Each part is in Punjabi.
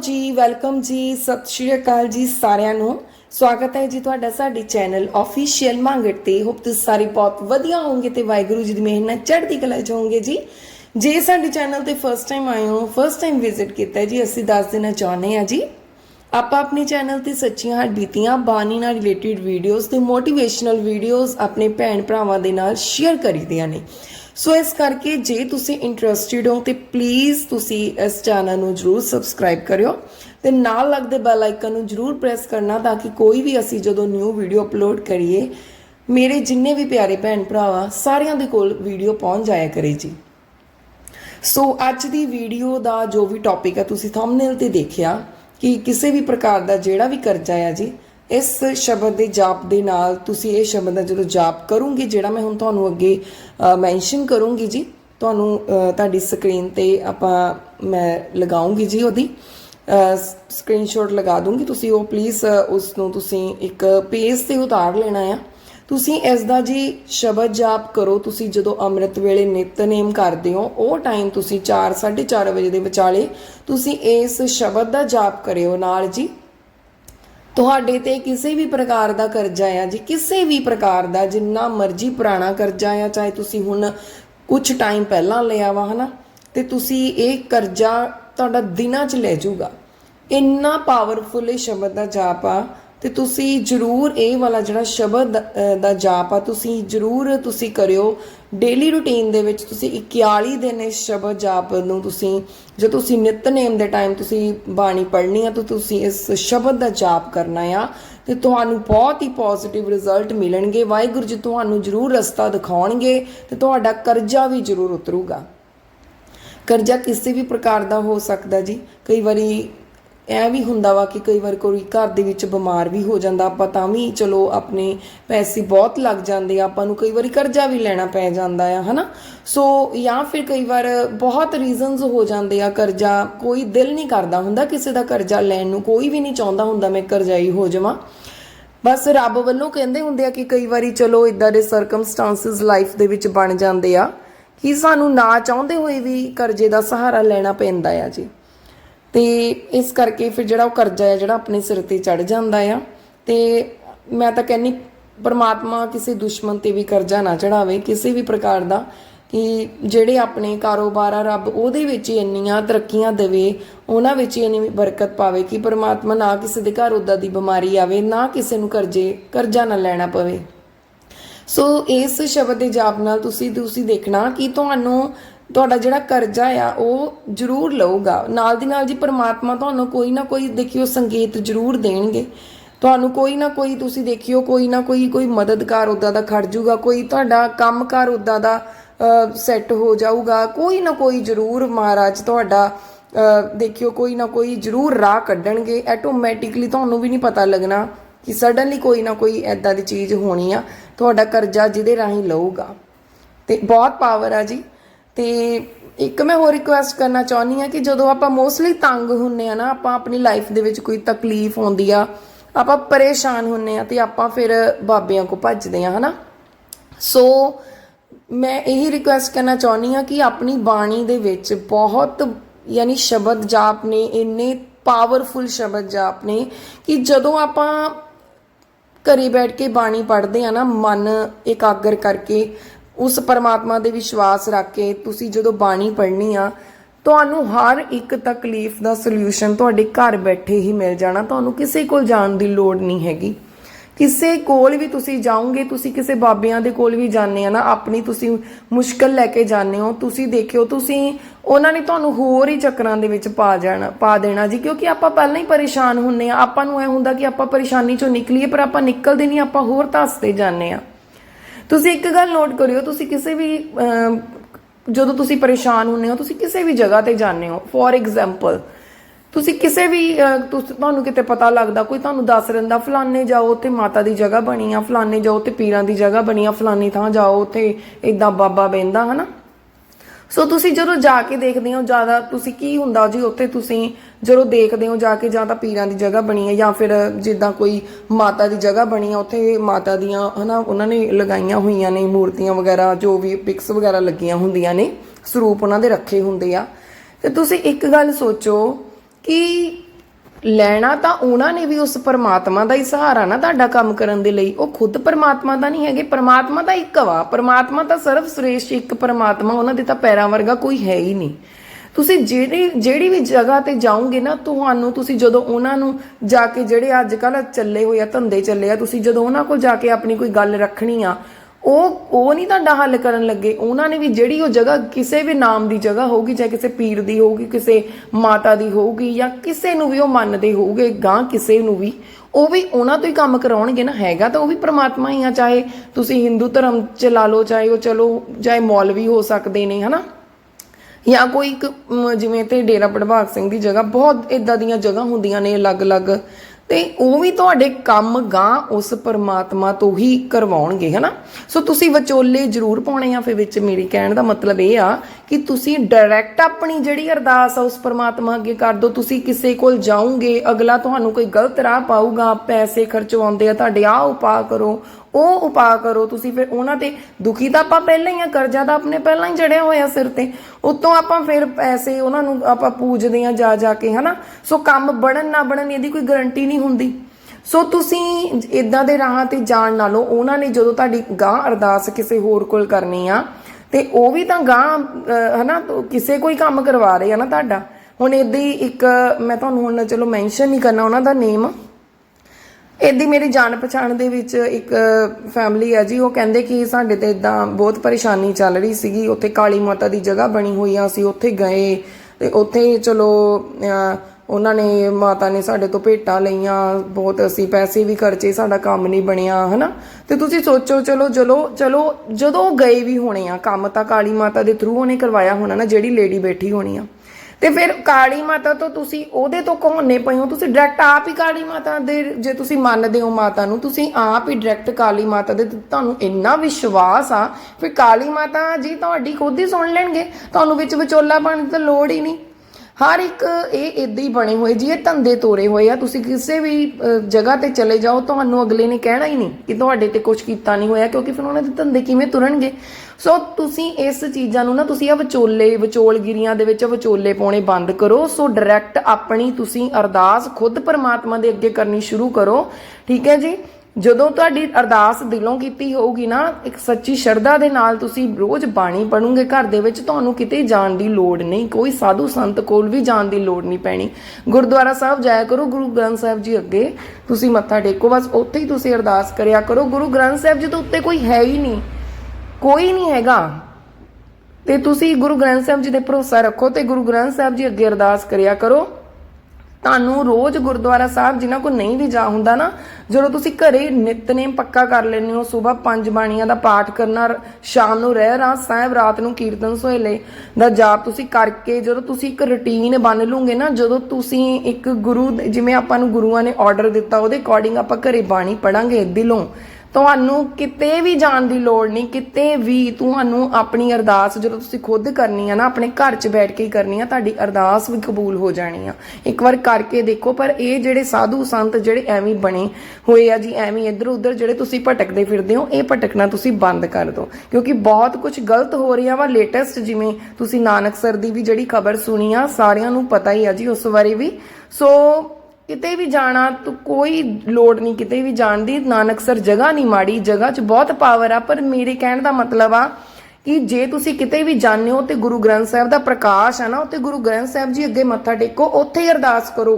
ਜੀ ਵੈਲਕਮ ਜੀ, ਸਤਿ ਸ਼੍ਰੀ ਅਕਾਲ ਜੀ ਸਾਰਿਆਂ ਨੂੰ। ਸਵਾਗਤ ਹੈ ਜੀ ਤੁਹਾਡਾ ਸਾਡੇ ਚੈਨਲ ਆਫੀਸ਼ੀਅਲ ਮੰਗਟ ਤੇ। ਹੋਪ ਤੁਸੀਂ ਸਾਰੇ ਬਹੁਤ ਵਧੀਆ ਹੋਵੋਗੇ ਤੇ ਵਾਹਿਗੁਰੂ ਜੀ ਦੀ ਮਿਹਰ ਨਾਲ ਚੜ੍ਹਦੀ ਕਲਾ ਚ ਹੋਵੋਗੇ ਜੀ। ਜੇ ਸਾਡੇ ਚੈਨਲ ਤੇ ਫਸਟ ਟਾਈਮ ਆਏ ਹੋ ਫਸਟ ਟਾਈਮ ਵਿਜ਼ਿਟ ਕੀਤਾ ਜੀ, ਅਸੀਂ ਦੱਸ ਦੇਣਾ ਚਾਹੁੰਦੇ ਹਾਂ ਜੀ। ਆਪਾਂ ਆਪਣੇ ਚੈਨਲ ਤੇ ਸੱਚੀਆਂ ਹੱਡ ਬੀਤੀਆਂ, ਬਾਣੀ ਨਾਲ ਰਿਲੇਟਡ ਵੀਡੀਓਜ਼ ਤੇ ਮੋਟੀਵੇਸ਼ਨਲ ਵੀਡੀਓਜ਼ ਆਪਣੇ ਭੈਣ ਭਰਾਵਾਂ ਦੇ ਨਾਲ ਸ਼ੇਅਰ ਕਰੀਦੀਆਂ ਨੇ। ਸੋ ਇਸ ਕਰਕੇ ਜੇ ਤੁਸੀਂ ਇੰਟਰਸਟਿਡ ਹੋ ਤੇ ਪਲੀਜ਼ ਤੁਸੀਂ ਇਸ ਚੈਨਲ ਨੂੰ ਜਰੂਰ ਸਬਸਕ੍ਰਾਈਬ ਕਰਿਓ ਤੇ ਨਾਲ ਲੱਗਦੇ ਬੈਲ ਆਈਕਨ ਨੂੰ ਜਰੂਰ ਪ੍ਰੈਸ ਕਰਨਾ ਤਾਂ ਕਿ ਕੋਈ ਵੀ ਅਸੀਂ ਜਦੋਂ ਨਿਊ ਵੀਡੀਓ ਅਪਲੋਡ ਕਰੀਏ, ਮੇਰੇ ਜਿੰਨੇ ਵੀ ਪਿਆਰੇ ਭੈਣ ਭਰਾਵਾ, ਸਾਰਿਆਂ ਦੇ ਕੋਲ ਵੀਡੀਓ ਪਹੁੰਚ ਜਾਇਆ ਕਰੇ ਜੀ। ਸੋ ਅੱਜ ਦੀ ਵੀਡੀਓ ਦਾ ਜੋ ਵੀ ਟੌਪਿਕ ਹੈ, ਤੁਸੀਂ ਥੰਬਨੇਲ ਤੇ ਦੇਖਿਆ ਕਿ ਕਿਸੇ ਵੀ ਪ੍ਰਕਾਰ ਦਾ ਜਿਹੜਾ ਵੀ ਕਰਜ਼ਾ ਆ ਜੀ ਇਸ ਸ਼ਬਦ ਦੇ ਜਾਪ ਦੇ ਨਾਲ ਤੁਸੀਂ ਇਹ ਸ਼ਬਦ ਦਾ ਜਦੋਂ ਜਾਪ ਕਰੋਗੇ, ਜਿਹੜਾ ਮੈਂ ਹੁਣ ਤੁਹਾਨੂੰ ਅੱਗੇ ਮੈਂਸ਼ਨ ਕਰੂੰਗੀ ਜੀ, ਤੁਹਾਨੂੰ ਤੁਹਾਡੀ ਸਕਰੀਨ ਤੇ ਆਪਾਂ, ਮੈਂ ਲਗਾਉਂਗੀ ਜੀ ਉਹਦੀ ਸਕਰੀਨਸ਼ਾਟ ਲਗਾ ਦੂੰਗੀ। ਤੁਸੀਂ ਉਹ ਪਲੀਜ਼ ਉਸ ਨੂੰ ਤੁਸੀਂ ਇੱਕ ਪੇਜ ਤੇ ਉਤਾਰ ਲੈਣਾ ਆ। ਤੁਸੀਂ ਇਸ ਦਾ ਜੀ ਸ਼ਬਦ ਜਾਪ ਕਰੋ। ਤੁਸੀਂ ਜਦੋਂ ਅੰਮ੍ਰਿਤ ਵੇਲੇ ਨਿਤਨੇਮ ਕਰਦੇ ਹੋ, ਉਹ ਟਾਈਮ ਤੁਸੀਂ 4 4:30 ਵਜੇ ਦੇ ਵਿਚਾਲੇ ਤੁਸੀਂ ਇਸ ਸ਼ਬਦ ਦਾ ਜਾਪ ਕਰਿਓ ਨਾਲ ਜੀ। ਤੁਹਾਡੇ ਤੇ ਕਿਸੇ ਵੀ ਪ੍ਰਕਾਰ ਦਾ ਕਰਜ਼ਾ ਆ ਜੀ, ਕਿਸੇ ਵੀ ਪ੍ਰਕਾਰ ਦਾ ਜਿੰਨਾ ਮਰਜ਼ੀ ਪੁਰਾਣਾ ਕਰਜ਼ਾ ਆ, ਚਾਹੇ ਤੁਸੀਂ ਹੁਣ ਕੁਝ ਟਾਈਮ ਪਹਿਲਾਂ ਲਿਆ ਵਾ, ਹਨਾ? ਤੇ ਤੁਸੀਂ ਇਹ ਕਰਜ਼ਾ ਤੁਹਾਡਾ ਦਿਨਾਂ 'ਚ ਲੈ ਜਾਊਗਾ। ਇੰਨਾ ਪਾਵਰਫੁਲ ਇਹ ਸ਼ਬਦ ਦਾ ਜਾਪ ਆ ਤੇ ਤੁਸੀਂ ਜਰੂਰ ਇਹ ਵਾਲਾ ਜਿਹੜਾ ਸ਼ਬਦ ਦਾ ਜਾਪ ਆ, ਤੁਸੀਂ ਜਰੂਰ ਤੁਸੀਂ ਕਰਿਓ। ਡੇਲੀ ਰੁਟੀਨ ਦੇ ਵਿੱਚ ਤੁਸੀਂ 41 ਦਿਨ ਇਸ ਸ਼ਬਦ ਜਾਪ ਨੂੰ ਤੁਸੀਂ, ਜੇ ਤੁਸੀਂ ਨਿਤਨੇਮ ਦੇ ਟਾਈਮ ਤੁਸੀਂ ਬਾਣੀ ਪੜ੍ਹਨੀ ਆ, ਤਾਂ ਤੁਸੀਂ ਇਸ ਸ਼ਬਦ ਦਾ ਜਾਪ ਕਰਨਾ ਆ। ਤੇ ਤੁਹਾਨੂੰ ਬਹੁਤ ਹੀ ਪੋਜ਼ਿਟਿਵ ਰਿਜ਼ਲਟ ਮਿਲਣਗੇ। ਵਾਹਿਗੁਰੂ ਜੀ ਤੁਹਾਨੂੰ ਜਰੂਰ ਰਸਤਾ ਦਿਖਾਉਣਗੇ ਤੇ ਤੁਹਾਡਾ ਕਰਜ਼ਾ ਵੀ ਜਰੂਰ ਉਤਰੂਗਾ। ਕਰਜ਼ਾ ਕਿਸੇ ਵੀ ਪ੍ਰਕਾਰ ਦਾ ਹੋ ਸਕਦਾ ਜੀ। ਕਈ ਵਾਰੀ ਐ ਵੀ ਹੁੰਦਾ ਵਾ ਕਿ ਕਈ ਵਾਰ ਕੋਈ ਘਰ ਦੇ ਵਿੱਚ ਬਿਮਾਰ ਵੀ ਹੋ ਜਾਂਦਾ, ਆਪਾਂ ਤਾਂ ਵੀ ਚਲੋ ਆਪਣੇ ਪੈਸੇ ਬਹੁਤ ਲੱਗ ਜਾਂਦੇ ਆ, ਆਪਾਂ ਨੂੰ ਕਈ ਵਾਰੀ ਕਰਜ਼ਾ ਵੀ ਲੈਣਾ ਪੈ ਜਾਂਦਾ ਆ, ਹਨਾ? ਸੋ ਜਾਂ ਫਿਰ ਕਈ ਵਾਰ ਬਹੁਤ ਰੀਜ਼ਨਸ ਹੋ ਜਾਂਦੇ ਆ, ਕਰਜ਼ਾ ਕੋਈ ਦਿਲ ਨਹੀਂ ਕਰਦਾ ਹੁੰਦਾ ਕਿਸੇ ਦਾ ਕਰਜ਼ਾ ਲੈਣ ਨੂੰ, ਕੋਈ ਵੀ ਨਹੀਂ ਚਾਹੁੰਦਾ ਹੁੰਦਾ ਮੈਂ ਕਰਜ਼ਾਈ ਹੋ ਜਾਵਾਂ। ਬਸ ਰੱਬ ਵੱਲੋਂ ਕਹਿੰਦੇ ਹੁੰਦੇ ਆ ਕਿ ਕਈ ਵਾਰੀ ਚਲੋ ਇਦਾਂ ਦੇ ਸਰਕਮਸਟੈਂਸਸ ਲਾਈਫ ਦੇ ਵਿੱਚ ਬਣ ਜਾਂਦੇ ਆ ਕਿ ਸਾਨੂੰ ਨਾ ਚਾਹੁੰਦੇ ਹੋਏ ਵੀ ਕਰਜ਼ੇ ਦਾ ਸਹਾਰਾ ਲੈਣਾ ਪੈਂਦਾ ਆ ਜੀ। ਤੇ ਇਸ ਕਰਕੇ ਫਿਰ ਜਿਹੜਾ ਉਹ ਕਰਜ਼ਾ ਹੈ ਜਿਹੜਾ ਆਪਣੇ ਸਿਰ ਤੇ ਚੜ ਜਾਂਦਾ ਆ, ਤੇ ਮੈਂ ਤਾਂ ਕਹਿੰਨੀ ਪਰਮਾਤਮਾ ਕਿਸੇ ਦੁਸ਼ਮਣ ਤੇ ਵੀ ਕਰਜ਼ਾ ਨਾ ਚੜਾਵੇ ਕਿਸੇ ਵੀ ਪ੍ਰਕਾਰ ਦਾ, ਕਿ ਜਿਹੜੇ ਆਪਣੇ ਕਾਰੋਬਾਰ ਆ, ਰੱਬ ਉਹਦੇ ਵਿੱਚ ਹੀ ਇੰਨੀਆਂ ਤਰੱਕੀਆਂ ਦੇਵੇ, ਉਹਨਾਂ ਵਿੱਚ ਹੀ ਇੰਨੀ ਬਰਕਤ ਪਾਵੇ ਕਿ ਪਰਮਾਤਮਾ ਨਾ ਕਿਸੇ ਦੇ ਘਰ ਉਦਾਂ ਦੀ ਬਿਮਾਰੀ ਆਵੇ, ਨਾ ਕਿਸੇ ਨੂੰ ਕਰਜ਼ੇ, ਕਰਜ਼ਾ ਨਾ ਲੈਣਾ ਪਵੇ। ਸੋ ਇਸ ਸ਼ਬਦ ਦੇ ਜਾਪ ਨਾਲ ਤੁਸੀਂ ਤੁਸੀਂ ਦੇਖਣਾ ਕਿ ਤੁਹਾਨੂੰ ਤੁਹਾਡਾ ਜਿਹੜਾ ਕਰਜ਼ਾ ਆ, ਉਹ ਜ਼ਰੂਰ ਲਊਗਾ। ਨਾਲ ਦੀ ਨਾਲ ਜੀ ਪਰਮਾਤਮਾ ਤੁਹਾਨੂੰ ਕੋਈ ਨਾ ਕੋਈ ਦੇਖਿਓ ਸੰਕੇਤ ਜ਼ਰੂਰ ਦੇਣਗੇ। ਤੁਹਾਨੂੰ ਕੋਈ ਨਾ ਕੋਈ ਤੁਸੀਂ ਦੇਖਿਓ, ਕੋਈ ਨਾ ਕੋਈ ਕੋਈ ਮਦਦਗਾਰ ਉਦਾਂ ਦਾ ਖੜ ਜੂਗਾ, ਕੋਈ ਤੁਹਾਡਾ ਕੰਮਕਾਰ ਉਦਾਂ ਦਾ ਸੈੱਟ ਹੋ ਜਾਊਗਾ। ਕੋਈ ਨਾ ਕੋਈ ਜ਼ਰੂਰ ਮਹਾਰਾਜ ਤੁਹਾਡਾ ਦੇਖਿਓ ਕੋਈ ਨਾ ਕੋਈ ਜ਼ਰੂਰ ਰਾਹ ਕੱਢਣਗੇ। ਆਟੋਮੈਟਿਕਲੀ ਤੁਹਾਨੂੰ ਵੀ ਨਹੀਂ ਪਤਾ ਲੱਗਣਾ ਕਿ ਸਡਨਲੀ ਕੋਈ ਨਾ ਕੋਈ ਐਦਾਂ ਦੀ ਚੀਜ਼ ਹੋਣੀ ਆ, ਤੁਹਾਡਾ ਕਰਜ਼ਾ ਜਿਹਦੇ ਰਾਹੀਂ ਲਊਗਾ। ਤੇ ਬਹੁਤ ਪਾਵਰ ਆ ਜੀ। ਤੇ ਇੱਕ ਮੈਂ ਹੋਰ ਰਿਕੁਐਸਟ ਕਰਨਾ ਚਾਹੁੰਦੀ ਆ ਕਿ ਜਦੋਂ ਆਪਾਂ ਮੋਸਟਲੀ ਤੰਗ ਹੁੰਨੇ ਆ ਨਾ, ਆਪਾਂ ਆਪਣੀ ਲਾਈਫ ਦੇ ਵਿੱਚ ਕੋਈ ਤਕਲੀਫ ਆਉਂਦੀ ਆ, ਆਪਾਂ ਪਰੇਸ਼ਾਨ ਹੁੰਨੇ ਆ ਤੇ ਆਪਾਂ ਫਿਰ ਬਾਬਿਆਂ ਕੋ ਭੱਜਦੇ ਆ, ਹਨਾ? ਸੋ ਮੈਂ ਇਹੀ ਰਿਕੁਐਸਟ ਕਰਨਾ ਚਾਹੁੰਦੀ ਆ ਕਿ ਆਪਣੀ ਬਾਣੀ ਦੇ ਵਿੱਚ ਬਹੁਤ ਯਾਨੀ ਸ਼ਬਦ ਜਾਪ ਨੇ, ਇੰਨੇ ਪਾਵਰਫੁਲ ਸ਼ਬਦ ਜਾਪ ਨੇ ਕਿ ਜਦੋਂ ਆਪਾਂ ਘਰੇ ਬੈਠ ਕੇ ਬਾਣੀ ਪੜ੍ਹਦੇ ਆ ਨਾ, ਮਨ ਇਕਾਗਰ ਕਰਕੇ ਉਸ ਪਰਮਾਤਮਾ ਦੇ ਵਿਸ਼ਵਾਸ ਰੱਖ ਕੇ ਤੁਸੀਂ ਜਦੋਂ ਬਾਣੀ ਪੜ੍ਹਨੀ ਆ, ਤੁਹਾਨੂੰ ਹਰ ਇੱਕ ਤਕਲੀਫ ਦਾ ਸੋਲੂਸ਼ਨ ਤੁਹਾਡੇ ਘਰ ਬੈਠੇ ਹੀ ਮਿਲ ਜਾਣਾ। ਤੁਹਾਨੂੰ ਕਿਸੇ ਕੋਲ ਜਾਣ ਦੀ ਲੋੜ ਨਹੀਂ ਹੈਗੀ। ਕਿਸੇ ਕੋਲ ਵੀ ਤੁਸੀਂ ਜਾਓਗੇ, ਤੁਸੀਂ ਕਿਸੇ ਬਾਬਿਆਂ ਦੇ ਕੋਲ ਵੀ ਜਾਂਦੇ ਆ ਨਾ, ਆਪਣੀ ਤੁਸੀਂ ਮੁਸ਼ਕਲ ਲੈ ਕੇ ਜਾਂਦੇ ਹੋ, ਤੁਸੀਂ ਦੇਖਿਓ, ਤੁਸੀਂ ਉਹਨਾਂ ਨੇ ਤੁਹਾਨੂੰ ਹੋਰ ਹੀ ਚੱਕਰਾਂ ਦੇ ਵਿੱਚ ਪਾ ਜਾਣਾ, ਪਾ ਦੇਣਾ ਜੀ। ਕਿਉਂਕਿ ਆਪਾਂ ਪਹਿਲਾਂ ਹੀ ਪਰੇਸ਼ਾਨ ਹੁੰਨੇ ਆ। ਆਪਾਂ ਨੂੰ ਐ ਹੁੰਦਾ ਕਿ ਆਪਾਂ ਪਰੇਸ਼ਾਨੀ ਚੋਂ ਨਿਕਲੀਏ, ਪਰ ਆਪਾਂ ਨਿਕਲਦੇ ਨਹੀਂ, ਆਪਾਂ ਹੋਰ ਧੱਸਦੇ ਜਾਂਦੇ ਆ। ਤੁਸੀਂ ਇੱਕ ਗੱਲ ਨੋਟ ਕਰਿਓ ਤੁਸੀਂ ਕਿਸੇ ਵੀ ਜਦੋਂ ਤੁਸੀਂ ਪਰੇਸ਼ਾਨ ਹੁੰਨੇ ਹੋ ਤੁਸੀਂ ਕਿਸੇ ਵੀ ਜਗ੍ਹਾ ਤੇ ਜਾਂਦੇ ਹੋ ਫੋਰ ਐਗਜ਼ਾਮਪਲ ਤੁਸੀਂ ਕਿਸੇ ਵੀ ਅਹ, ਤੁਹਾਨੂੰ ਕਿਤੇ ਪਤਾ ਲੱਗਦਾ ਕੋਈ ਤੁਹਾਨੂੰ ਦੱਸ ਰਹਿੰਦਾ ਫਲਾਣੇ ਜਾਓ ਉੱਥੇ ਮਾਤਾ ਦੀ ਜਗ੍ਹਾ ਬਣੀ ਆ ਫਲਾਣੇ ਜਾਓ ਤੇ ਪੀਰਾਂ ਦੀ ਜਗ੍ਹਾ ਬਣੀ ਆ ਫਲਾਣੀ ਥਾਂ ਜਾਓ ਉੱਥੇ ਇਦਾਂ ਬਾਬਾ ਬੈੰਦਾ ਹਨਾ? ਸੋ ਤੁਸੀਂ ਜਦੋਂ ਜਾ ਕੇ ਦੇਖਦੇ ਹੋ, ਜ਼ਿਆਦਾ ਤੁਸੀਂ ਕੀ ਹੁੰਦਾ ਜੀ, ਉੱਥੇ ਤੁਸੀਂ ਜਦੋਂ ਦੇਖਦੇ ਹੋ ਜਾ ਕੇ, ਜਾਂ ਤਾਂ ਪੀਰਾਂ ਦੀ ਜਗ੍ਹਾ ਬਣੀ ਹੈ, ਜਾਂ ਫਿਰ ਜਿੱਦਾਂ ਕੋਈ ਮਾਤਾ ਦੀ ਜਗ੍ਹਾ ਬਣੀ ਹੈ, ਉੱਥੇ ਮਾਤਾ ਦੀਆਂ, ਹਨਾ, ਉਹਨਾਂ ਨੇ ਲਗਾਈਆਂ ਹੋਈਆਂ ਨੇ, ਮੂਰਤੀਆਂ ਵਗੈਰਾ, ਜੋ ਵੀ ਪਿਕਸ ਵਗੈਰਾ ਲੱਗੀਆਂ ਹੁੰਦੀਆਂ ਨੇ, ਸਰੂਪ ਉਹਨਾਂ ਦੇ ਰੱਖੇ ਹੁੰਦੇ ਆ। ਤੇ ਤੁਸੀਂ ਇੱਕ ਗੱਲ ਸੋਚੋ ਕਿ ਲੈਣਾ ਤਾਂ ਉਹਨਾਂ ਨੇ ਵੀ ਉਸ ਪਰਮਾਤਮਾ ਦਾ ਹੀ ਸਹਾਰਾ ਨਾ ਤੁਹਾਡਾ ਕੰਮ ਕਰਨ ਦੇ ਲਈ। ਉਹ ਖੁਦ ਪਰਮਾਤਮਾ ਦਾ ਨਹੀਂ ਹੈਗੇ, ਪਰਮਾਤਮਾ ਤਾਂ ਇੱਕ ਵਾ। ਪਰਮਾਤਮਾ ਤਾਂ ਸਰਵ ਸ੍ਰੇਸ਼ਟ ਇੱਕ ਪਰਮਾਤਮਾ, ਉਹਨਾਂ ਦੇ ਤਾਂ ਪੈਰਾਂ ਵਰਗਾ ਕੋਈ ਹੈ ਹੀ ਨਹੀਂ। ਤੁਸੀਂ ਜਿਹੜੀ ਜਿਹੜੀ ਵੀ ਜਗ੍ਹਾ ਤੇ ਜਾਓਗੇ ਨਾ, ਤੁਹਾਨੂੰ ਤੁਸੀਂ ਜਦੋਂ ਉਹਨਾਂ ਨੂੰ ਜਾ ਕੇ ਜਿਹੜੇ ਅੱਜ ਕੱਲ ਚੱਲੇ ਹੋਏ ਆ, ਧੰਦੇ ਚੱਲੇ ਆ, ਤੁਸੀਂ ਜਦੋਂ ਉਹਨਾਂ ਕੋਲ ਜਾ ਕੇ ਆਪਣੀ ਕੋਈ ਗੱਲ ਰੱਖਣੀ ਆ ਉਹ ਉਹ ਨਹੀਂ ਤੁਹਾਡਾ ਹੱਲ ਕਰਨ ਲੱਗੇ। ਉਹਨਾਂ ਨੇ ਵੀ ਜਿਹੜੀ ਉਹ ਜਗ੍ਹਾ ਕਿਸੇ ਵੀ ਨਾਮ ਦੀ ਜਗ੍ਹਾ ਹੋਊਗੀ, ਚਾਹੇ ਕਿਸੇ ਪੀਰ ਦੀ ਹੋਊਗੀ, ਕਿਸੇ ਮਾਤਾ ਦੀ ਹੋਊਗੀ ਜਾਂ ਕਿਸੇ ਨੂੰ ਵੀ ਉਹ ਮੰਨਦੇ ਹੋਊਗੇ ਗਾਂ ਕਿਸੇ ਨੂੰ ਵੀ, ਉਹ ਵੀ ਉਹਨਾਂ ਤੋਂ ਹੀ ਕੰਮ ਕਰਾਉਣਗੇ ਨਾ। ਹੈਗਾ ਤਾਂ ਉਹ ਵੀ ਪ੍ਰਮਾਤਮਾ ਹੀ ਆ, ਚਾਹੇ ਤੁਸੀਂ ਹਿੰਦੂ ਧਰਮ ਚ ਲਾ ਲਓ, ਚਾਹੇ ਉਹ ਚਲੋ, ਚਾਹੇ ਮੌਲਵੀ ਹੋ ਸਕਦੇ ਨੇ, ਹਨਾ? ਜਾਂ ਕੋਈ ਇੱਕ ਜਿਵੇਂ ਤੇ ਡੇਰਾ ਪ੍ਰਭਾਗ ਸਿੰਘ ਦੀ ਜਗ੍ਹਾ, ਬਹੁਤ ਇਦਾਂ ਦੀਆਂ ਜਗ੍ਹਾ ਹੁੰਦੀਆਂ ਨੇ, ਅਲੱਗ-ਅਲੱਗ। ਤੇ ਉਹ ਵੀ ਤੁਹਾਡੇ ਕੰਮ ਗਾਂ ਉਸ ਪਰਮਾਤਮਾ ਤੋਂ ਹੀ ਕਰਵਾਉਣਗੇ, ਹਨਾ? ਸੋ ਤੁਸੀਂ ਵਿਚੋਲੇ ਜ਼ਰੂਰ ਪਾਉਣੇ ਆ, ਫਿਰ ਵਿੱਚ ਮੇਰੀ ਕਹਿਣ ਦਾ ਮਤਲਬ ਇਹ ਆ ਕਿ ਤੁਸੀਂ ਡਾਇਰੈਕਟ ਆਪਣੀ ਜਿਹੜੀ ਅਰਦਾਸ ਆ ਉਸ ਪਰਮਾਤਮਾ ਅੱਗੇ ਕਰ ਦਿਓ। ਤੁਸੀਂ ਕਿਸੇ ਕੋਲ ਜਾਓਗੇ, ਅਗਲਾ ਤੁਹਾਨੂੰ ਕੋਈ ਗਲਤ ਰਾਹ ਪਾਊਗਾ, ਪੈਸੇ ਖਰਚਵਾਉਂਦੇ ਆ, ਤੁਹਾਡੇ ਆ ਉਪਾਅ ਕਰੋ ਉਹ ਉਪਾਅ ਕਰੋ। ਤੁਸੀਂ ਫਿਰ ਉਹਨਾਂ ਤੇ ਦੁਖੀ ਤਾਂ ਆਪਾਂ ਪਹਿਲਾਂ ਹੀ ਆ ਕਰਜ਼ਾ ਤਾਂ ਆਪਣੇ ਪਹਿਲਾਂ ਹੀ ਚੜਿਆ ਹੋਇਆ ਸਿਰ ਤੇ। ਉਤੋਂ ਆਪਾਂ ਫਿਰ ਪੈਸੇ ਉਹਨਾਂ ਨੂੰ ਆਪਾਂ ਪੂਜਦੇ ਆ ਜਾ ਜਾ ਕੇ ਹਨਾ? ਸੋ ਕੰਮ ਬਣਨ ਨਾ ਬਣਨ ਇਹਦੀ ਕੋਈ ਗਾਰੰਟੀ ਨਹੀਂ ਹੁੰਦੀ। ਸੋ ਤੁਸੀਂ ਇਦਾਂ ਦੇ ਰਾਹਾਂ ਤੇ ਜਾਣ ਨਾਲੋਂ ਉਹਨਾਂ ਨੇ ਜਦੋਂ ਤੁਹਾਡੀ ਗਾਂ ਅਰਦਾਸ ਕਿਸੇ ਹੋਰ ਕੋਲ ਕਰਨੀ ਆ ਤੇ ਉਹ ਵੀ ਤਾਂ ਗਾਂ ਅਹ, ਹਨਾ? ਕਿਸੇ ਕੋਈ ਕੰਮ ਕਰਵਾ ਰਹੇ ਆ ਨਾ ਤੁਹਾਡਾ। ਹੁਣ ਏਦਾਂ ਹੀ ਇੱਕ ਮੈਂ ਤੁਹਾਨੂੰ ਹੁਣ ਚਲੋ ਮੈਂਸ਼ਨ ਨਹੀਂ ਕਰਨਾ ਉਹਨਾਂ ਦਾ ਨੇਮ ਇਹਦੀ ਮੇਰੀ ਜਾਣ ਪਛਾਣ ਦੇ ਵਿੱਚ ਇੱਕ ਫੈਮਿਲੀ ਹੈ ਜੀ, ਉਹ ਕਹਿੰਦੇ ਕਿ ਸਾਡੇ ਤੇ ਇਦਾਂ ਬਹੁਤ ਪਰੇਸ਼ਾਨੀ ਚੱਲ ਰਹੀ ਸੀਗੀ। ਉੱਥੇ ਕਾਲੀ ਮਾਤਾ ਦੀ ਜਗ੍ਹਾ ਬਣੀ ਹੋਈ ਆ, ਅਸੀਂ ਉੱਥੇ ਗਏ ਤੇ ਉੱਥੇ ਚਲੋ ਉਹਨਾਂ ਨੇ ਮਾਤਾ ਨੇ ਸਾਡੇ ਤੋਂ ਭੇਟਾਂ ਲਈਆਂ, ਬਹੁਤ ਅਸੀਂ ਪੈਸੇ ਵੀ ਖਰਚੇ, ਸਾਡਾ ਕੰਮ ਨਹੀਂ ਬਣਿਆ, ਹਨਾ? ਤੇ ਤੁਸੀਂ ਸੋਚੋ, ਚਲੋ ਚਲੋ ਚਲੋ, ਜਦੋਂ ਉਹ ਗਏ ਵੀ ਹੋਣੇ ਆ, ਕੰਮ ਤਾਂ ਕਾਲੀ ਮਾਤਾ ਦੇ ਥਰੂ ਉਹਨੇ ਕਰਵਾਇਆ ਹੋਣਾ ਨਾ, ਜਿਹੜੀ ਲੇਡੀ ਬੈਠੀ ਹੋਣੀ ਆ। ਤੇ ਫਿਰ ਕਾਲੀ ਮਾਤਾ ਤੋਂ ਤੁਸੀਂ ਉਹਦੇ ਤੋਂ ਕਹਾਉਣੇ ਪਏ ਹੋ, ਤੁਸੀਂ ਡਾਇਰੈਕਟ ਆਪ ਹੀ ਕਾਲੀ ਮਾਤਾ ਦੇ, ਜੇ ਤੁਸੀਂ ਮੰਨਦੇ ਹੋ ਮਾਤਾ ਨੂੰ, ਤੁਸੀਂ ਆਪ ਹੀ ਡਾਇਰੈਕਟ ਕਾਲੀ ਮਾਤਾ ਦੇ, ਤੁਹਾਨੂੰ ਇੰਨਾ ਵਿਸ਼ਵਾਸ ਆ ਫਿਰ ਕਾਲੀ ਮਾਤਾ ਜੀ ਤੁਹਾਡੀ ਖੁਦ ਹੀ ਸੁਣ ਲੈਣਗੇ, ਤੁਹਾਨੂੰ ਵਿੱਚ ਵਿਚੋਲਾ ਬਣਨ ਦੀ ਲੋੜ ਹੀ ਨਹੀਂ। ਹਰ ਇੱਕ ਇਹ ਇਦਾਂ ਹੀ ਬਣੇ ਹੋਏ, ਜੀ ਇਹ ਧੰਦੇ ਤੋਰੇ ਹੋਏ ਆ, ਤੁਸੀਂ ਕਿਸੇ ਵੀ ਜਗ੍ਹਾ ਤੇ ਚਲੇ ਜਾਓ, ਤੁਹਾਨੂੰ ਅਗਲੇ ਨੇ ਕਹਿਣਾ ਹੀ ਨਹੀਂ ਕਿ ਤੁਹਾਡੇ ਤੇ ਕੁਝ ਕੀਤਾ ਨਹੀਂ ਹੋਇਆ, ਕਿਉਂਕਿ ਫਿਰ ਉਹਨਾਂ ਦੇ ਧੰਦੇ ਕਿਵੇਂ ਤੁਰਨਗੇ? ਸੋ ਤੁਸੀਂ ਇਸ ਚੀਜ਼ਾਂ ਨੂੰ ਨਾ, ਤੁਸੀਂ ਆ ਵਿਚੋਲੇ, ਵਿਚੋਲਗਿਰੀਆਂ ਦੇ ਵਿੱਚ ਵਿਚੋਲੇ ਪਾਉਣੇ ਬੰਦ ਕਰੋ। ਸੋ ਡਾਇਰੈਕਟ ਆਪਣੀ ਤੁਸੀਂ ਅਰਦਾਸ ਖੁਦ ਪਰਮਾਤਮਾ ਦੇ ਅੱਗੇ ਕਰਨੀ ਸ਼ੁਰੂ ਕਰੋ। ਠੀਕ ਹੈ ਜੀ? ਜਦੋਂ ਤੁਹਾਡੀ ਅਰਦਾਸ ਦਿਲੋਂ ਕੀਤੀ ਹੋਊਗੀ ਨਾ, ਇੱਕ ਸੱਚੀ ਸ਼ਰਧਾ ਦੇ ਨਾਲ ਤੁਸੀਂ ਰੋਜ਼ ਬਾਣੀ ਪੜੋਗੇ ਘਰ ਦੇ ਵਿੱਚ ਤੁਹਾਨੂੰ ਕਿਤੇ ਜਾਣ ਦੀ ਲੋੜ ਨਹੀਂ, ਕੋਈ ਸਾਧੂ ਸੰਤ ਕੋਲ ਵੀ ਜਾਣ ਦੀ ਲੋੜ ਨਹੀਂ ਪੈਣੀ। ਗੁਰਦੁਆਰਾ ਸਾਹਿਬ ਜਾਇਆ ਕਰੋ, ਗੁਰੂ ਗ੍ਰੰਥ ਸਾਹਿਬ ਜੀ ਅੱਗੇ, ਤੁਸੀਂ ਮੱਥਾ ਟੇਕੋ, ਬਸ ਉੱਥੇ ਹੀ ਤੁਸੀਂ ਅਰਦਾਸ ਕਰਿਆ ਕਰੋ। ਗੁਰੂ ਗ੍ਰੰਥ ਸਾਹਿਬ ਜੀ ਤੋਂ ਉੱਤੇ ਕੋਈ ਹੈ ਹੀ ਨਹੀਂ, ਕੋਈ ਨਹੀਂ ਹੈਗਾ। ਤੇ ਤੁਸੀਂ ਗੁਰੂ ਗ੍ਰੰਥ ਸਾਹਿਬ ਜੀ ਦੇ ਭਰੋਸਾ ਰੱਖੋ ਤੇ ਗੁਰੂ ਗ੍ਰੰਥ ਸਾਹਿਬ ਜੀ ਅੱਗੇ ਅਰਦਾਸ ਕਰਿਆ ਕਰੋ। ਤੁਹਾਨੂੰ ਰੋਜ਼ ਗੁਰਦੁਆਰਾ ਸਾਹਿਬ ਜਿਨ੍ਹਾਂ ਕੋ ਨਹੀਂ ਵੀ ਜਾ ਹੁੰਦਾ ਨਾ, ਜਦੋਂ ਤੁਸੀਂ ਘਰੇ ਨਿਤਨੇਮ ਪੱਕਾ ਕਰ ਲੈਂਦੇ ਹੋ, ਸਵੇਰ ਪੰਜ ਬਾਣੀਆਂ ਦਾ ਪਾਠ ਕਰਨਾ, ਸ਼ਾਮ ਨੂੰ ਰਹਿ ਰਾਤ ਸਾਹਿਬ ਰਾਤ ਨੂੰ ਕੀਰਤਨ ਸੋਹਲੇ ਦਾ ਜਾਪ ਤੁਸੀਂ ਕਰਕੇ, ਜਦੋਂ ਤੁਸੀਂ ਇੱਕ ਰੁਟੀਨ ਬਣ ਲਓਗੇ ਨਾ, ਜਦੋਂ ਤੁਸੀਂ ਇੱਕ ਗੁਰੂ, ਜਿਵੇਂ ਆਪਾਂ ਨੂੰ ਗੁਰੂਆਂ ਨੇ ਆਰਡਰ ਦਿੱਤਾ, ਉਹਦੇ ਅਕੋਰਡਿੰਗ ਆਪਾਂ ਘਰੇ ਬਾਣੀ ਪੜਾਂਗੇ ਦਿਲੋਂ। ਤੁਹਾਨੂੰ ਕਿਤੇ ਵੀ ਜਾਣ ਦੀ ਲੋੜ ਨਹੀਂ, ਕਿਤੇ ਵੀ ਤੁਹਾਨੂੰ ਆਪਣੀ ਅਰਦਾਸ ਜਦੋਂ ਤੁਸੀਂ ਖੁਦ ਕਰਨੀ ਆ ਨਾ, ਆਪਣੇ ਘਰ 'ਚ ਬੈਠ ਕੇ ਹੀ ਕਰਨੀ ਆ, ਤੁਹਾਡੀ ਅਰਦਾਸ ਵੀ ਕਬੂਲ ਹੋ ਜਾਣੀ ਆ। ਇੱਕ ਵਾਰ ਕਰਕੇ ਦੇਖੋ, ਪਰ ਇਹ ਜਿਹੜੇ ਸਾਧੂ ਸੰਤ ਜਿਹੜੇ ਐਵੇਂ ਬਣੇ ਹੋਏ ਆ ਜੀ, ਐਵੇਂ ਇੱਧਰ ਉੱਧਰ ਜਿਹੜੇ ਤੁਸੀਂ ਭਟਕਦੇ ਫਿਰਦੇ ਹੋ, ਇਹ ਭਟਕਣਾ ਤੁਸੀਂ ਬੰਦ ਕਰ ਦਿਓ ਕਿਉਂਕਿ ਬਹੁਤ ਕੁਝ ਗਲਤ ਹੋ ਰਿਹਾ ਵਾ ਲੇਟੈਸਟ ਜਿਵੇਂ ਤੁਸੀਂ ਨਾਨਕ ਸਰ ਦੀ ਵੀ ਜਿਹੜੀ ਖਬਰ ਸੁਣੀ ਆ, ਸਾਰਿਆਂ ਨੂੰ ਪਤਾ ਹੀ ਆ ਜੀ ਉਸ ਬਾਰੇ ਵੀ। ਸੋ ਕਿਤੇ ਵੀ ਜਾਣਾ, ਤੂੰ ਕੋਈ ਲੋੜ ਨਹੀਂ, ਕਿਤੇ ਵੀ ਜਾਣ ਦੀ। ਨਾਨਕਸਰ ਜਗ੍ਹਾ ਨਹੀਂ ਮਾੜੀ, ਜਗ੍ਹਾ 'ਚ ਬਹੁਤ ਪਾਵਰ ਆ, ਪਰ ਮੇਰੇ ਕਹਿਣ ਦਾ ਮਤਲਬ ਆ ਕਿ ਜੇ ਤੁਸੀਂ ਕਿਤੇ ਵੀ ਜਾਂਦੇ ਹੋ ਤੇ ਗੁਰੂ ਗ੍ਰੰਥ ਸਾਹਿਬ ਦਾ ਪ੍ਰਕਾਸ਼ ਆ ਨਾ ਉੱਤੇ ਗੁਰੂ ਗ੍ਰੰਥ ਸਾਹਿਬ ਜੀ ਅੱਗੇ ਮੱਥਾ ਟੇਕੋ, ਉੱਥੇ ਹੀ ਅਰਦਾਸ ਕਰੋ।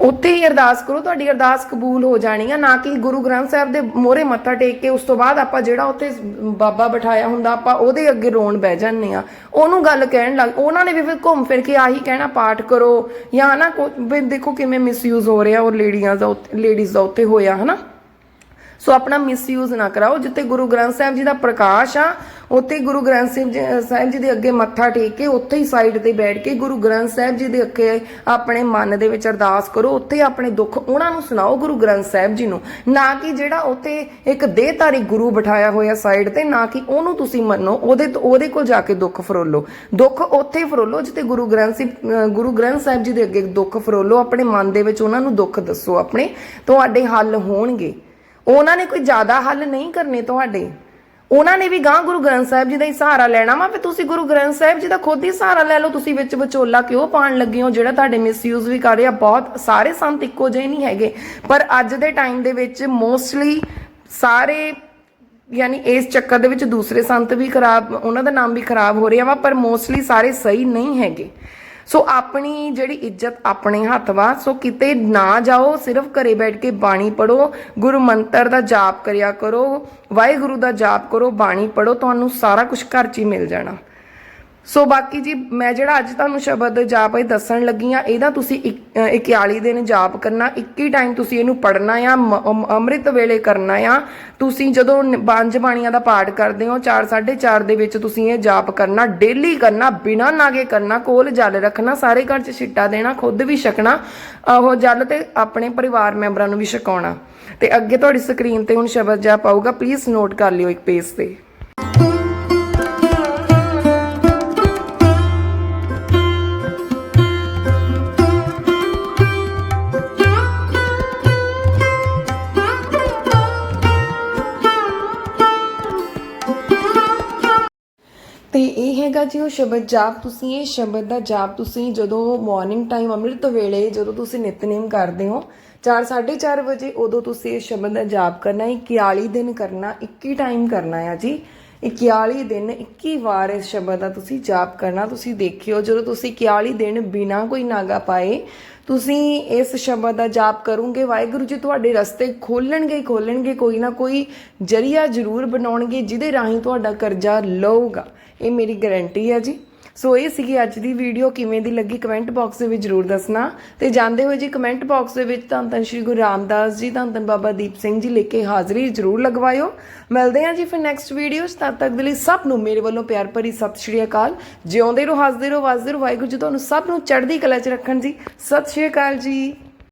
ਉੱਥੇ ਹੀ ਅਰਦਾਸ ਕਰੋ, ਤੁਹਾਡੀ ਅਰਦਾਸ ਕਬੂਲ ਹੋ ਜਾਣੀ ਆ। ਨਾ ਕਿ ਗੁਰੂ ਗ੍ਰੰਥ ਸਾਹਿਬ ਦੇ ਮੋਹਰੇ ਮੱਥਾ ਟੇਕ ਕੇ ਉਸ ਤੋਂ ਬਾਅਦ ਆਪਾਂ ਜਿਹੜਾ ਉੱਥੇ ਬਾਬਾ ਬਿਠਾਇਆ ਹੁੰਦਾ, ਆਪਾਂ ਉਹਦੇ ਅੱਗੇ ਰੋਣ ਬਹਿ ਜਾਂਦੇ ਆ। ਉਹਨੂੰ ਗੱਲ ਕਹਿਣ ਲੱਗ, ਉਹਨਾਂ ਨੇ ਵੀ ਫਿਰ ਘੁੰਮ ਫਿਰ ਕੇ ਆਹੀ ਕਹਿਣਾ, ਪਾਠ ਕਰੋ। ਜਾਂ ਨਾ ਕੋ- ਦੇਖੋ ਕਿਵੇਂ ਮਿਸਯੂਜ਼ ਹੋ ਰਿਹਾ ਉਹ ਲੇਡੀਆਂ ਦਾ ਲੇਡੀਜ਼ ਦਾ ਉੱਥੇ ਹੋਇਆ, ਹਨਾ? ਸੋ ਆਪਣਾ ਮਿਸਯੂਜ਼ ਨਾ ਕਰਾਓ, ਜਿੱਥੇ ਗੁਰੂ ਗ੍ਰੰਥ ਸਾਹਿਬ ਜੀ ਦਾ ਪ੍ਰਕਾਸ਼ ਆ, ਉੱਥੇ ਗੁਰੂ ਗ੍ਰੰਥ ਸਾਹਿਬ ਜੀ ਸਾਹਿਬ ਜੀ ਦੇ ਅੱਗੇ ਮੱਥਾ ਟੇਕ ਕੇ, ਉੱਥੇ ਹੀ ਸਾਈਡ ਤੇ ਬੈਠ ਕੇ ਗੁਰੂ ਗ੍ਰੰਥ ਸਾਹਿਬ ਜੀ ਦੇ ਅੱਗੇ ਆਪਣੇ ਮਨ ਦੇ ਵਿੱਚ ਅਰਦਾਸ ਕਰੋ, ਉੱਥੇ ਆਪਣੇ ਦੁੱਖ ਉਹਨਾਂ ਨੂੰ ਸੁਣਾਓ ਗੁਰੂ ਗ੍ਰੰਥ ਸਾਹਿਬ ਜੀ ਨੂੰ। ਨਾ ਕਿ ਜਿਹੜਾ ਉੱਥੇ ਇੱਕ ਦੇਹਧਾਰੀ ਗੁਰੂ ਬਿਠਾਇਆ ਹੋਇਆ ਸਾਈਡ ਤੇ, ਨਾ ਕਿ ਉਹਨੂੰ ਤੁਸੀਂ ਮੰਨੋ, ਉਹਦੇ ਤੋਂ, ਉਹਦੇ ਕੋਲ ਜਾ ਕੇ ਦੁੱਖ ਫਰੋਲੋ। ਦੁੱਖ ਉੱਥੇ ਫਰੋਲੋ, ਜਿੱਥੇ ਗੁਰੂ ਗ੍ਰੰਥ ਸਾਹਿਬ ਗੁਰੂ ਗ੍ਰੰਥ ਸਾਹਿਬ ਜੀ ਦੇ ਅੱਗੇ ਦੁੱਖ ਫਰੋਲੋ, ਆਪਣੇ ਮਨ ਦੇ ਵਿੱਚ ਉਹਨਾਂ ਨੂੰ ਦੁੱਖ ਦੱਸੋ ਆਪਣੇ, ਤੁਹਾਡੇ ਹੱਲ ਹੋਣਗੇ। ਉਹਨਾਂ ਨੇ ਕੋਈ ਜ਼ਿਆਦਾ ਹੱਲ ਨਹੀਂ ਕਰਨੇ ਤੁਹਾਡੇ। ਉਹਨਾਂ ਨੇ ਵੀ ਗਾਂ ਗੁਰੂ ਗ੍ਰੰਥ ਸਾਹਿਬ ਜੀ ਦਾ ਹੀ ਸਹਾਰਾ ਲੈਣਾ ਵਾ ਫਿਰ ਤੁਸੀਂ ਗੁਰੂ ਗ੍ਰੰਥ ਸਾਹਿਬ ਜੀ ਦਾ ਖੁਦ ਹੀ ਸਹਾਰਾ ਲੈ ਲਓ, ਤੁਸੀਂ ਵਿੱਚ ਵਿਚੋਲਾ ਕਿਉਂ ਪਾਣ ਲੱਗੇ ਹੋ? ਜਿਹੜਾ ਤੁਹਾਡੇ ਮਿਸਯੂਜ਼ ਵੀ ਕਰ ਰਿਹਾ, ਬਹੁਤ ਸਾਰੇ ਸੰਤ ਇੱਕੋ ਜਿਹੇ ਨਹੀਂ ਹੈਗੇ। ਪਰ ਅੱਜ ਦੇ ਟਾਈਮ ਦੇ ਵਿੱਚ ਮੋਸਟਲੀ ਸਾਰੇ, ਯਾਨੀ ਇਸ ਚੱਕਰ ਦੇ ਵਿੱਚ ਦੂਸਰੇ ਸੰਤ ਵੀ ਖਰਾਬ, ਉਹਨਾਂ ਦਾ ਨਾਮ ਵੀ ਖਰਾਬ ਹੋ ਰਿਹਾ ਵਾ, ਪਰ ਮੋਸਟਲੀ ਸਾਰੇ ਸਹੀ ਨਹੀਂ ਹੈਗੇ। ਸੋ ਆਪਣੀ ਜਿਹੜੀ ਇੱਜ਼ਤ ਆਪਣੇ ਹੱਥ ਵਾ, ਸੋ ਕਿਤੇ ਨਾ ਜਾਓ, ਸਿਰਫ ਘਰੇ ਬੈਠ ਕੇ ਬਾਣੀ ਪੜੋ ਗੁਰੂ ਮੰਤਰ ਦਾ ਜਾਪ ਕਰਿਆ ਕਰੋ, ਵਾਹਿਗੁਰੂ ਦਾ ਜਾਪ ਕਰੋ, ਬਾਣੀ ਪੜੋ ਤੁਹਾਨੂੰ ਸਾਰਾ ਕੁਝ ਘਰ 'ਚ ਹੀ ਮਿਲ ਜਾਣਾ। ਸੋ ਬਾਕੀ ਜੀ ਮੈਂ ਜਿਹੜਾ ਅੱਜ ਤੁਹਾਨੂੰ ਸ਼ਬਦ ਜਾਪ ਇਹ ਦੱਸਣ ਲੱਗੀ ਆ ਇਹਦਾ ਤੁਸੀਂ ਇੱਕ- ਅ, 41 ਦਿਨ ਜਾਪ ਕਰਨਾ 21 ਟਾਈਮ ਤੁਸੀਂ ਇਹਨੂੰ ਪੜਨਾ ਆ ਮ- ਅੰਮ੍ਰਿਤ ਵੇਲੇ ਕਰਨਾ ਆ। ਤੁਸੀਂ ਜਦੋਂ ਨ- ਪੰਜ ਬਾਣੀਆਂ ਦਾ ਪਾਠ ਕਰਦੇ ਹੋ 4 4:30 ਦੇ ਵਿੱਚ ਤੁਸੀਂ ਇਹ ਜਾਪ ਕਰਨਾ ਡੇਲੀ ਕਰਨਾ ਬਿਨਾਂ ਨਾਗੇ ਕਰਨਾ ਕੋਲ ਜਲ ਰੱਖਣਾ ਸਾਰੇ ਘਰ 'ਚ ਛਿੱਟਾ ਦੇਣਾ ਖੁਦ ਵੀ ਛਕਣਾ ਉਹ ਜਲ ਤੇ ਆਪਣੇ ਪਰਿਵਾਰ ਮੈਂਬਰਾਂ ਨੂੰ ਵੀ ਛਕਾਉਣਾ। ਤੇ ਅੱਗੇ ਤੁਹਾਡੀ ਸਕਰੀਨ ਤੇ ਹੁਣ ਸ਼ਬਦ ਜਾਪ ਆਊਗਾ ਪਲੀਜ਼ ਨੋਟ ਕਰ ਲਿਓ ਇੱਕ ਪੇਜ ਤੇ। ਇਹ ਜੀ ਉਹ ਸ਼ਬਦ ਜਾਪ ਤੁਸੀਂ, ਇਹ ਸ਼ਬਦ ਦਾ ਜਾਪ ਤੁਸੀਂ ਜਦੋਂ ਮਾਰਨਿੰਗ ਟਾਈਮ ਅੰਮ੍ਰਿਤ ਵੇਲੇ ਜਦੋਂ ਤੁਸੀਂ ਨਿਤਨੇਮ ਕਰਦੇ ਹੋ 4 4:30 ਵਜੇ ਉਦੋਂ ਤੁਸੀਂ ਇਹ ਸ਼ਬਦ ਦਾ ਜਾਪ ਕਰਨਾ ਹੈ 41 ਦਿਨ ਕਰਨਾ 21 ਟਾਈਮ ਕਰਨਾ ਆ ਜੀ। 41 ਦਿਨ 21 ਵਾਰ ਇਸ ਸ਼ਬਦ ਦਾ ਤੁਸੀਂ ਜਾਪ ਕਰਨਾ, ਤੁਸੀਂ ਦੇਖਿਓ ਜਦੋਂ ਤੁਸੀਂ 41 ਦਿਨ ਬਿਨਾ ਕੋਈ ਨਾਗਾ ਪਾਏ, ਤੁਸੀਂ ਇਸ ਸ਼ਬਦ ਦਾ ਜਾਪ ਕਰੋਗੇ, ਵਾਹਿਗੁਰੂ ਜੀ ਤੁਹਾਡੇ ਰਸਤੇ ਖੋਲਣਗੇ ਖੋਲਣਗੇ, ਕੋਈ ਨਾ ਕੋਈ ਜਰੀਆ ਜ਼ਰੂਰ ਬਣਾਉਣਗੇ, ਜਿਹਦੇ ਰਾਹੀਂ ਤੁਹਾਡਾ ਕਰਜ਼ਾ ਲਊਗਾ। ਇਹ ਮੇਰੀ ਗਾਰੰਟੀ ਹੈ ਜੀ। ਸੋ ਇਹ ਸੀਗੀ ਅੱਜ ਦੀ ਵੀਡੀਓ ਕਿਵੇਂ ਦੀ ਲੱਗੀ ਕਮੈਂਟ ਬਾਕਸ ਦੇ ਵਿੱਚ ਜਰੂਰ ਦੱਸਣਾ। ਤੇ ਜਾਂਦੇ ਹੋਏ ਜੀ ਕਮੈਂਟ ਬਾਕਸ ਦੇ ਵਿੱਚ ਧੰਨ ਧੰਨ ਸ਼੍ਰੀ ਗੁਰੂ ਰਾਮਦਾਸ ਜੀ, ਧੰਨ ਧੰਨ ਬਾਬਾ ਦੀਪ ਸਿੰਘ ਜੀ ਲਿਖ ਕੇ ਹਾਜ਼ਰੀ ਜਰੂਰ ਲਗਵਾਇਓ। ਮਿਲਦੇ ਹਾਂ ਜੀ ਫਿਰ ਨੈਕਸਟ ਵੀਡੀਓ ਤਦ ਤੱਕ ਦੇ ਲਈ ਸਭ ਨੂੰ ਮੇਰੇ ਵੱਲੋਂ ਪਿਆਰ ਭਰੀ ਸਤਿ ਸ਼੍ਰੀ ਅਕਾਲ। ਜਿਉਂਦੇ ਰਹੋ, ਹੱਸਦੇ ਰਹੋ, ਵਸਦੇ ਰਹੋ, ਵਾਹਿਗੁਰੂ ਜੀ, ਤੁਹਾਨੂੰ ਸਭ ਨੂੰ ਚੜ੍ਹਦੀ ਕਲਾ 'ਚ ਰੱਖਣ ਜੀ। ਸਤਿ ਸ਼੍ਰੀ ਅਕਾਲ ਜੀ।